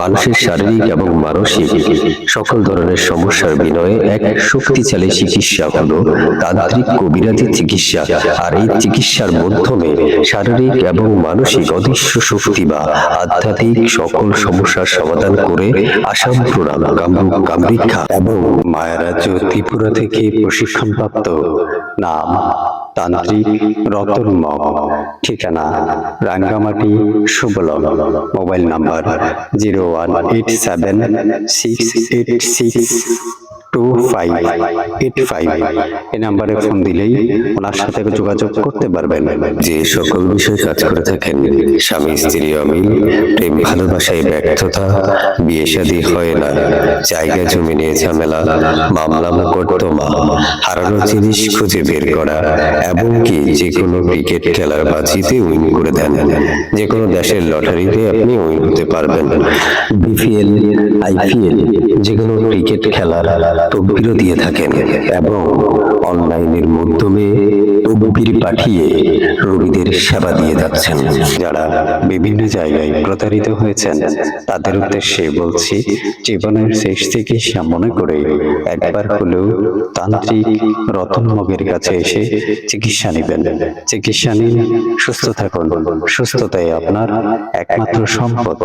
মানুষের শারীরিক এবং মানসিক সকল ধরনের সমস্যার বিনয়ে এক শক্তিশালী চিকিৎসা হলো তান্ত্রিক কবিরাজি চিকিৎসা। আর এই চিকিৎসার মাধ্যমে শারীরিক এবং মানসিক অদৃশ্য শক্তি বা আধ্যাত্মিক সকল সমস্যার সমাধান করে আসাম প্রণাম কামরূপ কামরিক্ষা এবং মায়ারাজ্য ত্রিপুরা থেকে প্রশিক্ষণপ্রাপ্ত নাম তান্ত্রিক রতন ঠিকানা Rangamati সুবলম। Mobile number zero one eight seven six eight six. Two five eight five এই নাম্বারে ফোন দিলেই ওনার সাথে যোগাযোগ করতে পারবেন। যে সকল বিষয়ে কাজ করে থাকেন স্বামী স্ত্রী অমিল প্রেম ভালোবাসায় ব্যর্থতা বিয়ে শাদী হয় না জায়গা জমি নিয়ে ঝামেলা মামলা মোকদ্দমা হারানো জিনিস খুঁজে বের করা এমনকি যে কোনো ক্রিকেট খেলার বাজিতে উইন করে দেন। যে কোনো দেশের লটারিতে আপনি উইন হতে পারবেন। বিপিএল আইপিএল যে কোনো ক্রিকেট খেলার তকবিরও দিয়ে থাকেন এবং অনলাইনের মাধ্যমে তকবির পাঠিয়ে রোগীদের সেবা দিয়ে যাচ্ছেন। যারা বিভিন্ন জায়গায় প্রতারিত হয়েছেন, তাদের উদ্দেশ্যে বলছি, জীবনের শেষ চিকিৎসা মনে করে একবার হলেও তান্ত্রিক রতন মগের কাছে এসে চিকিৎসা নেবেন। চিকিৎসা নিন, সুস্থ থাকুন। সুস্থতাই আপনার একমাত্র সম্পদ।